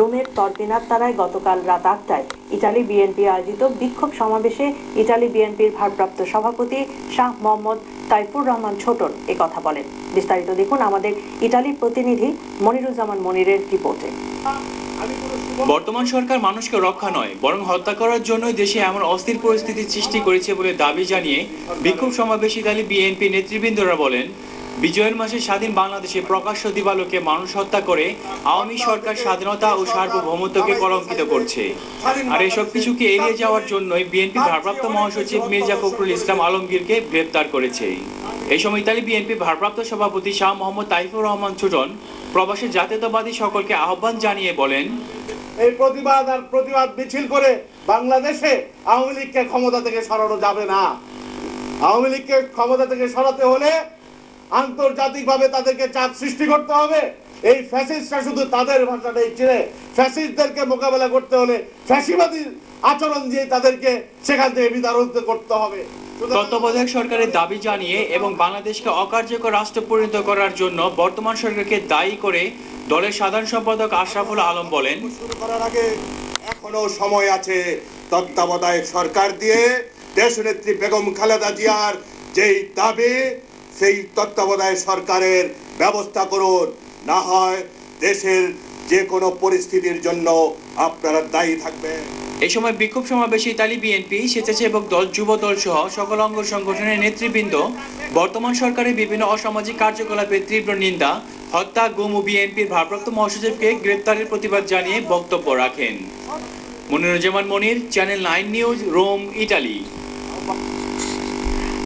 রোমের তর্পিনাত্তারায় গতকাল রাত আটটায় ইটালি বিএনপি আয়োজিত বিক্ষোভ সমাবেশে ইটালি বিএনপির ভারপ্রাপ্ত সভাপতি শাহ মোহাম্মদ তাইফুর রহমান ছোটন এ কথা বলেন। বিস্তারিত দেখুন আমাদের ইটালি প্রতিনিধি মনিরুজ্জামান মনিরের রিপোর্টে। বর্তমান সরকার মানুষকে রক্ষা নয়, বরং হত্যা করার জন্য দেশে এমন অস্থির পরিস্থিতির সৃষ্টি করেছে বলে দাবি জানিয়ে বিক্ষোভ সমাবেশ ইতালি বিএনপি নেতৃবৃন্দরা বলেন বিজয়ের মাসে স্বাধীন বাংলাদেশে প্রকাশ্য দিবালোকে মানুষ হত্যা করে আওয়ামী সরকার স্বাধীনতা ও সার্বভৌমত্বকে কলঙ্কিত করছে। আর এসব কিছুকে এড়িয়ে যাওয়ার জন্যই বিএনপি ভারপ্রাপ্ত মহাসচিব মির্জা ফখরুল ইসলাম আলমগীরকে গ্রেপ্তার করেছে। এই সময় ইতালি বিএনপি ভারপ্রাপ্ত সভাপতি শাহ মোহাম্মদ তাইফুর রহমান ছোটন প্রবাসী জাতীয়তাবাদী সকলকে আহ্বান জানিয়ে বলেন, এই প্রতিবাদ আর প্রতিবাদ মিছিল করে বাংলাদেশে আওয়ামী লীগকে ক্ষমতা থেকে সরানো যাবে না। আওয়ামী লীগকে ক্ষমতা থেকে সরাতে হলে আন্তর্জাতিকভাবে তাদেরকে চাপ সৃষ্টি করতে হবে। এই ফ্যাসিস্টরা শুধু তাদের ভাষাটাই চিনে। ফ্যাসিস্টদেরকে মোকাবেলা করতে হলে ফ্যাসিবাদী আচরণ দিয়ে তাদেরকে সেখান থেকে বিতাড়িত করতে হবে। তত্ত্বাবধায়ক সরকারের দাবি জানিয়ে এবং বাংলাদেশকে অকার্যকর রাষ্ট্র পরিণত করার জন্য বর্তমান সরকারকে দায়ী করে দলের সাধারণ সম্পাদক আশরাফুল আলম বলেন শুরু করার আগে এখনও সময় আছে তত্ত্বাবধায়ক সরকার দিয়ে দেশনেত্রী বেগম খালেদা জিয়ার যেই দাবি সেই তত্ত্বাবধায়ক সরকারের ব্যবস্থা করুন। না হয় দেশের যে কোনো পরিস্থিতির জন্য আপনারা দায়ী থাকবেন। এই সময় বিক্ষোভ সমাবেশে ইতালি বিএনপি, স্বেচ্ছাসেবক দল যুব দল সহ সকল অঙ্গ সংগঠনের নেতৃবৃন্দ, বর্তমান সরকারের বিভিন্ন অসামাজিক কার্যকলাপের তীব্র নিন্দা, হত্যা, গুম ও বিএনপির ভারপ্রাপ্ত মহাসচিবকে গ্রেপ্তারের প্রতিবাদ জানিয়ে বক্তব্য রাখেন। Moniruzzaman Monir, channel nine news, Rome, Italy.